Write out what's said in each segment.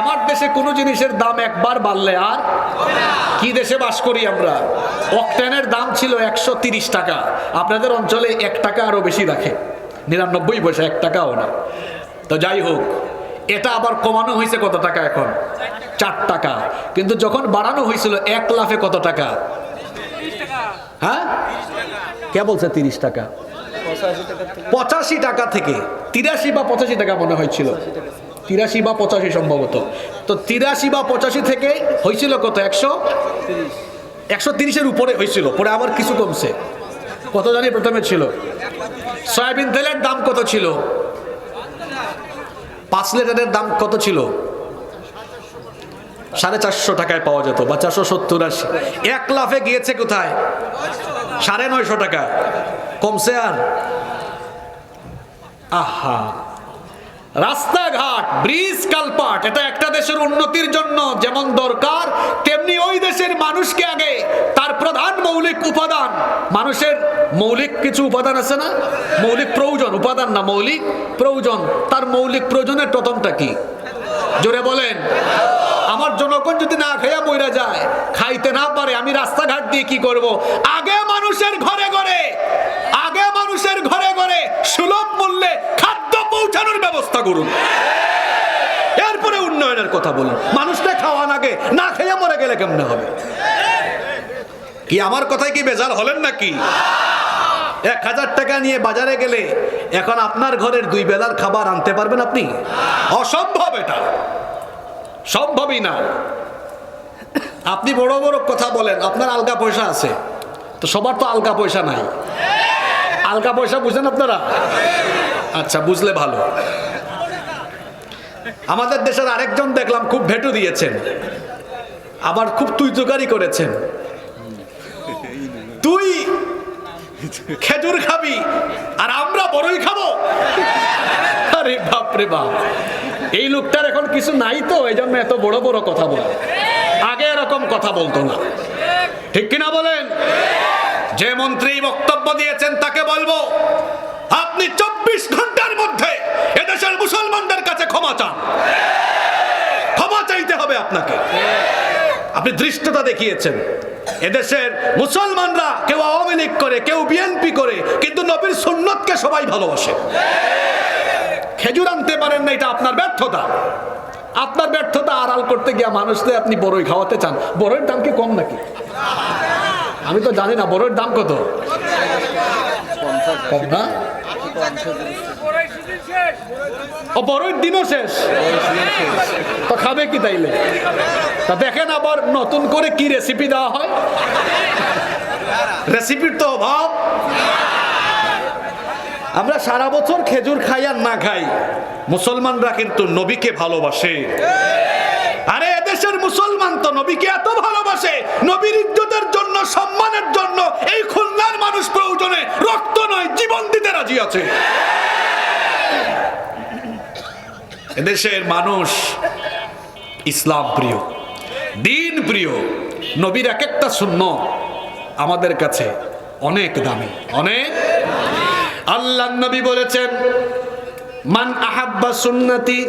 আমার দেশে কোনো জিনিসের দাম একবার বাড়লে আর কি দেশে বাস করি আমরা? অকটেনের দাম ছিল একশো টাকা। আপনাদের অঞ্চলে এক টাকা আরও বেশি রাখে। নিরানব্বই পয়সা, এক টাকাও না। তো যাই হোক, এটা আবার কমানো হয়েছে কত টাকা এখন? চার টাকা। কিন্তু যখন বাড়ানো হয়েছিল এক লাফে কত টাকা? হ্যাঁ? কে বলছে তিরিশ টাকা? পঁচাশি টাকা থেকে। তিরাশি বা পঁচাশি টাকা মনে হয়েছিল। তিরাশি বা পঁচাশি সম্ভবত। তো তিরাশি বা পঁচাশি থেকে হয়েছিল কত? একশো? একশো তিরিশের উপরে হয়েছিল, পরে আবার কিছু কমছে। কত জানি প্রথমে ছিল। সয়াবিন তেলের দাম কত ছিল? পাঁচ লিটারের দাম কত ছিল? সাড়ে চারশো টাকায় পাওয়া যেত বা চারশো সত্তর আশি। এক লাফে গিয়েছে কোথায়? সাড়ে নয়শো টাকা। কমছে আর? আহা। রাস্তাঘাট, ব্রিজ, কালপাট, এটা একটা দেশের উন্নতির জন্য যেমন দরকার, তেমনি ওই দেশের মানুষকে আগে তার প্রধান মৌলিক উপাদান, মানুষের মৌলিক কিছু উপাদান আছে না? মৌলিক প্রয়োজন, উপাদান না, মৌলিক প্রয়োজন। তার মৌলিক প্রয়োজনের প্রথমটা কি? জোরে বলেন। আমার যদি না খেয়া মইরা যায়, খাইতে না পারে, আমি রাস্তাঘাট দিয়ে কি করব? আগে মানুষের ঘরে ঘরে, আগে মানুষের ঘরে ঘরে সুলভ মূল্যে খাদ্য পৌঁছানোর ব্যবস্থা করুন। এরপরে উন্নয়নের কথা বলুন। মানুষটা খাওয়ান আগে, না খেয়ে মরে গেলে কেমনে হবে? কি আমার কথায় কি বেজার হলেন নাকি? এক হাজার টাকা নিয়ে বাজারে গেলে এখন আপনার ঘরের দুই বেলার খাবার আনতে পারবেন আপনি? অসম্ভব এটা। সম্ভবই না। আপনি বড় বড় কথা বলেন, আপনার আলগা পয়সা আছে। তো সবার তো আলগা পয়সা নাই। আলগা পয়সা বুঝেন আপনারা? আচ্ছা বুঝলে ভালো। আমাদের দেশের আরেকজন দেখলাম খুব ভেটু দিয়েছেন। আবার খুব তুই তুকারি করেছেন। তুই খেজুর খাবি, আর আমরা বড়ই খাব। আরে বাপরে বাপ। এই লোকটার এখন কিছু নাই তো এই জন্য এত বড় বড় কথা বলে। আগে এরকম কথা বলতো না। ঠিক কিনা বলেন? যে মন্ত্রী বক্তব্য দিয়েছেন তাকে বলব, আপনি চব্বিশ ঘণ্টার মধ্যে এদেশের মুসলমানদের কাছে ক্ষমা চান। ক্ষমা চাইতে হবে আপনাকে। আপনি দৃষ্টতা দেখিয়েছেন। এদেশের মুসলমানরা কেউ আওয়ামী লীগ করে, কেউ বিএনপি করে, কিন্তু নবীর সুন্নতকে সবাই ভালোবাসে। খেজুর আনতে পারেন না, এটা আপনার ব্যর্থতা। আপনার ব্যর্থতা আড়াল করতে গিয়ে মানুষদের আপনি বড়ই খাওয়াতে চান। বড়ের দাম কি কম নাকি? আমি তো জানি না বড়ের দাম কত? না? বড়ের দিনও শেষ? তো খাবে কি তাইলে? তা দেখেন আবার নতুন করে কি রেসিপি দেওয়া হয়। রেসিপির তো অভাব। আমরা সারা বছর খেজুর খাই আর না খাই। মুসলমানরা কিন্তু নবীকে ভালোবাসে। আরে এদেশের মুসলমান তো নবীকে এত ভালোবাসে, নবীর ইজ্জতের জন্য, সম্মানের জন্য, এই খুলনার মানুষ প্রয়োজনে রক্ত নয়, জীবন দিতে রাজি আছে। এদেশের মানুষ ইসলাম প্রিয়, দিন প্রিয়, নবীর এক একটা শূন্য আমাদের কাছে অনেক দামি, অনেক আল্লাহ নবী বলেছেন, মান আহাব্বা সুন্নতি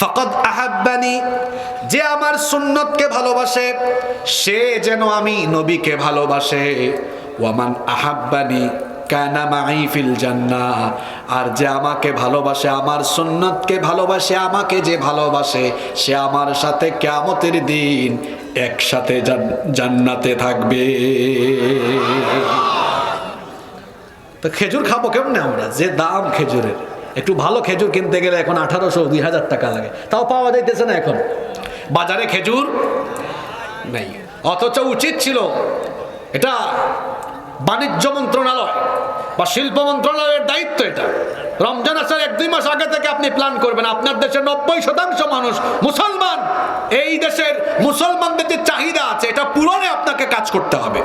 ফকদ আহাব্বানি। যে আমার সুন্নতকে ভালোবাসে, সে যেন আমি নবীকে ভালোবাসে। ওয়ামান আহাব্বানি ফিল জান্নাহ আর যে আমাকে ভালোবাসে, আমার সুন্নতকে ভালোবাসে, আমাকে যে ভালোবাসে, সে আমার সাথে কিয়ামতের দিন একসাথে জান্নাতে থাকবে। তো খেজুর খাব কেমনে আমরা? যে দাম খেজুরের। একটু ভালো খেজুর কিনতে গেলে এখন আঠারোশো, দুই হাজার টাকা লাগে। তাও পাওয়া যাইতেছে না এখন। বাজারে খেজুর নেই। অথচ উচিত ছিল এটা বাণিজ্য মন্ত্রণালয় বা শিল্প মন্ত্রণালয়ের দায়িত্ব এটা। রমজান আসার এক, দুই মাস আগে থেকে আপনি প্ল্যান করবেন। আপনার দেশের নব্বই শতাংশ মানুষ মুসলমান। এই দেশের মুসলমানদের যে চাহিদা আছে, এটা পূরণে আপনাকে কাজ করতে হবে।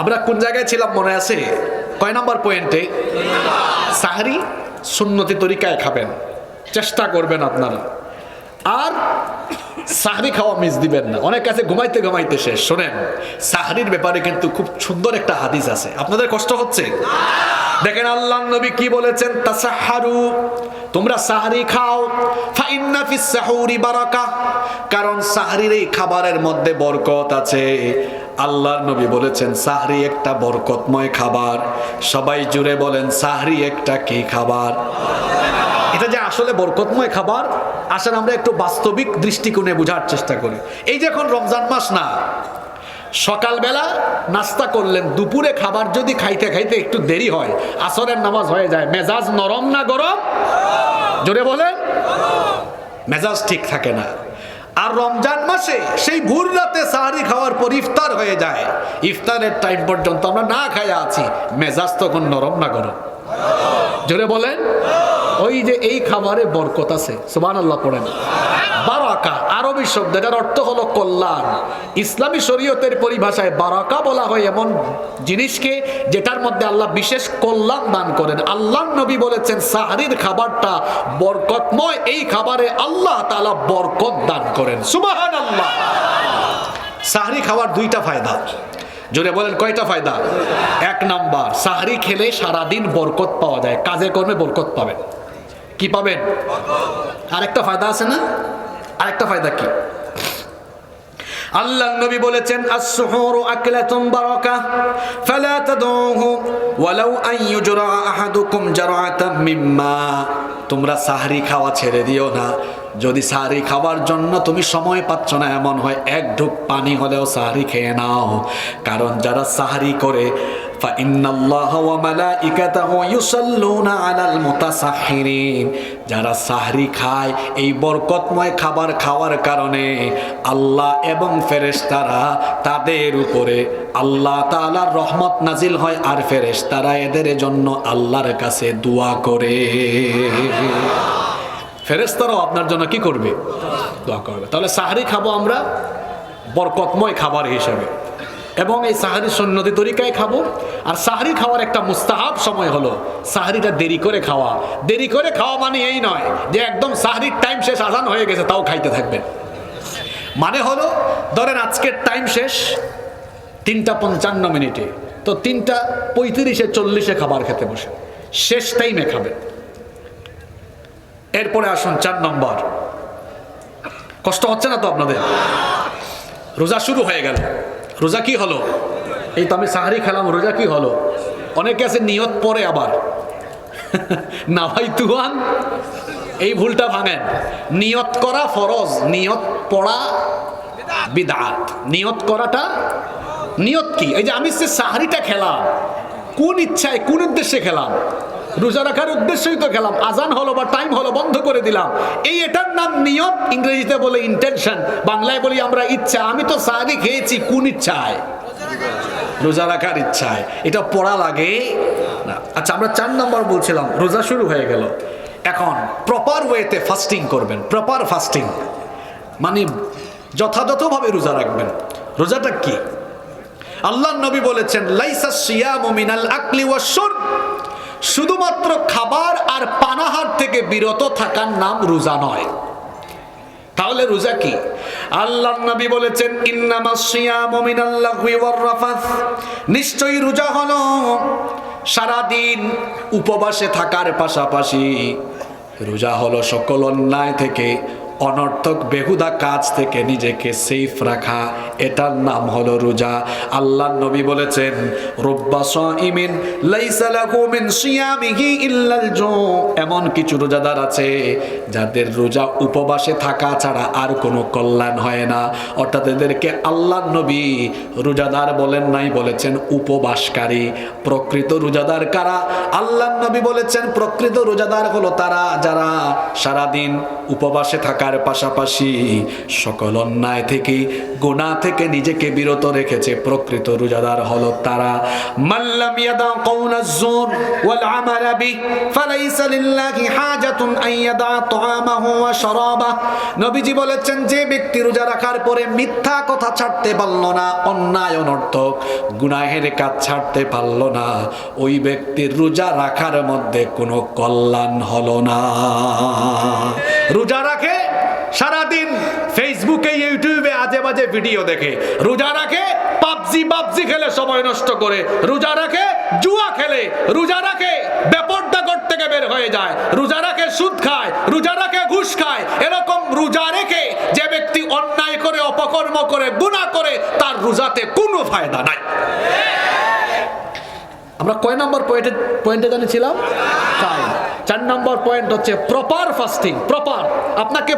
আমরা কোন জায়গায় ছিলাম মনে আছে? কয় নাম্বার পয়েন্টে সাহারি সুন্নতি তরিকায় খাবেন। চেষ্টা করবেন আপনারা। আর সাহরি খাওয়া মিস দিবেন না। অনেক কাছে ঘুমাইতে ঘুমাইতে শেষ। শোনেন, সাহরির ব্যাপারে কিন্তু খুব সুন্দর একটা হাদিস আছে। আপনাদের কষ্ট হচ্ছে? দেখেন আল্লাহ নবী কি বলেছেন? তাসাহারু, তোমরা সাহারি খাও। ফাইন্না সাহুরি বারাকা। কারণ সাহারির এই খাবারের মধ্যে বরকত আছে। আল্লাহর নবী বলেছেন, সাহরি একটা বরকতময় খাবার। সবাই জুড়ে বলেন, সাহরি একটা কি খাবার? এটা যে আসলে বরকতময় খাবার, আসলে আমরা একটু বাস্তবিক দৃষ্টিকোণে বোঝার চেষ্টা করি। এই যে এখন রমজান মাস না, সকালবেলা নাস্তা করলেন, দুপুরে খাবার যদি খাইতে খাইতে একটু দেরি হয়, আসরের নামাজ হয়ে যায়, মেজাজ নরম না গরম? জোরে বলেন, মেজাজ ঠিক থাকে না। আর রমজান মাসে সেই ভোর রাতে সাহারি খাওয়ার পর ইফতার হয়ে যায়। ইফতারের টাইম পর্যন্ত আমরা না খাইয়া আছি। মেজাজ তখন নরম না গরম। জোরে বলেন। ওই যে এই খাবারে বরকত আছে সুবান আল্লাহ পড়েন। বারাকা, আরবি শব্দ, এটার অর্থ হলো কল্যাণ। ইসলামী শরীয়তের পরিভাষায় বারাকা বলা হয় এমন জিনিসকে যেটার মধ্যে আল্লাহ বিশেষ কল্যাণ দান করেন। আল্লাহ নবী বলেছেন, সাহারির খাবারটা বরকতময়, এই খাবারে আল্লাহ তাআলা বরকত দান করেন। সুবাহান আল্লাহ সাহারি খাওয়ার দুইটা ফায়দা। জোরে বলেন, কয়টা ফায়দা? এক নাম্বার, সাহারি খেলে সারাদিন বরকত পাওয়া যায়। কাজে কর্মে বরকত পাবেন। কি পাবেন? আরেকটা ফায়দা আছে না? আরেকটা ফায়দা কি? আল্লাহ নবী বলেছেন as-suhur aklatun baraka fala tad'uhu walau an yujra ahadukum jar'atan mimma তোমরা সাহরি খাওয়া ছেড়ে দিও না। যদি সাহরি খাওয়ার জন্য তুমি সময় পাচ্ছ না, এমন হয় এক ঢুক পানি হলেও সাহরি খেয়ে নাও। কারণ যারা সাহরি করে যারা সাহরি খায় এই বরকতময় খাবার খাওয়ার কারণে আল্লাহ এবং ফেরেশতারা তাদের উপরে আল্লাহ তালার রহমত নাজিল হয় আর ফেরেশতারা এদের জন্য আল্লাহর কাছে দোয়া করে। ফেরেস্তারাও আপনার জন্য কি করবে? দোয়া করবে। তাহলে সাহারি খাব আমরা বরকতময় খাবার হিসাবে। এবং এই সাহারি সন্ন্যতি তরিকায় খাব। আর সাহারি খাওয়ার একটা মুস্তাহাব সময় হলো। সাহারিটা দেরি করে খাওয়া। দেরি করে খাওয়া মানে এই নয় যে একদম সাহারির টাইম শেষ, আজান হয়ে গেছে, তাও খাইতে থাকবেন মানে হলো, ধরেন আজকের টাইম শেষ, তিনটা পঞ্চান্ন মিনিটে। তো তিনটা পঁয়ত্রিশে, চল্লিশে খাবার খেতে বসে। শেষ টাইমে খাবেন এরপরে আসুন চার নম্বর। কষ্ট হচ্ছে না তো আপনাদের? রোজা শুরু হয়ে গেল। রোজা কি হলো? এই তো আমি সাহারি খেলাম, রোজা কি হলো? অনেকে আছে নিয়ত পরে আবার। না ভাই তুয়ান, এই ভুলটা ভাঙেন। নিয়ত করা ফরজ, নিয়ত পড়া বিদাত। নিয়ত করাটা নিয়ত কি? এই যে আমি সে সাহারিটা খেলাম, কোন ইচ্ছায়, কোন উদ্দেশ্যে খেলাম রোজা রাখার উদ্দেশ্যই তো খেলাম আজান হলো বা টাইম হলো, বন্ধ করে দিলাম। এই এটার নাম নিয়ত, ইংরেজিতে বলে ইন্টেনশন বাংলায় বলি আমরা ইচ্ছা। আমি তো সাহারি খেয়েছি, কোন ইচ্ছায়? রোজা রাখার ইচ্ছায়। এটা পড়া লাগে। না আচ্ছা আমরা চার নম্বর বলছিলাম, রোজা শুরু হয়ে গেল। এখন প্রপার ওয়েতে ফাস্টিং করবেন প্রপার ফাস্টিং মানে যথাযথভাবে রোজা রাখবেন। রোজাটা কি? আল্লাহ নবী বলেছেন লাইসা সিয়ামু মিনাল আকলি ওয়াশ শুরব শুধুমাত্র খাবার আর পানাহার থেকে বিরত থাকার নাম রোজা নয়। তাহলে রোজা কি? আল্লাহ নবী বলেছেন নিশ্চয়ই রোজা হলো সারাদিন উপবাসে থাকার পাশাপাশি রোজা হলো সকল অন্যায় থেকে অনর্থক বেহুদা কাজ থেকে নিজেকে সেফ রাখা। এটার নাম হলো রোজা। আল্লাহ নবী বলেছেন মিন সিয়ামিহি ইল্লাল এমন কিছু রোজাদার আছে, যাদের রোজা উপবাসে থাকা ছাড়া আর কোনো কল্যাণ হয় না। অর্থাৎ এদেরকে আল্লাহ নবী রোজাদার বলেন নাই, বলেছেন উপবাসকারী। প্রকৃত রোজাদার কারা? আল্লাহ নবী বলেছেন, প্রকৃত রোজাদার হলো তারা যারা সারাদিন উপবাসে থাকার পাশাপাশি সকল অন্যায় থেকে গোনা থেকে নিজেকে বিরত রেখেছে প্রকৃত রোজাদার হলো তারা। মাল্লাম ইয়াদা ওয়াল বি, ফালাইসা লিল্লাহি হাজাতুন আন ইয়াদা তাআমাহু ওয়া নবীজি বলেছেন, যে ব্যক্তি রোজা রাখার পরে মিথ্যা কথা ছাড়তে পারল না, অন্যায় অনর্থক, গুনাহের কাজ ছাড়তে পারল না, ওই ব্যক্তির রোজা রাখার মধ্যে কোনো কল্যাণ হলো না। রোজা রাখে সারাদিন ফেসবুকে ইউটিউবে আজে বাজে ভিডিও দেখে। রোজা রাখে, পাবজি পাবজি খেলে সময় নষ্ট করে। রোজা রাখে, জুয়া খেলে। রোজা রাখে, বেপর্দা ঘর থেকে বের হয়ে যায়। রোজা রাখে, সুদ খায়। রোজা রাখে, ঘুষ খায়। এরকম রোজা রেখে যে ব্যক্তি অন্যায় করে, অপকর্ম করে, গুনাহ করে, তার রোজাতে কোনো ফায়দা নাই। আমরা কয় নম্বর পয়েন্টে পয়েন্টে জানিয়েছিলাম? চার। নম্বর পয়েন্ট হচ্ছে প্রপার ফাস্টিং প্রপার আপনাকে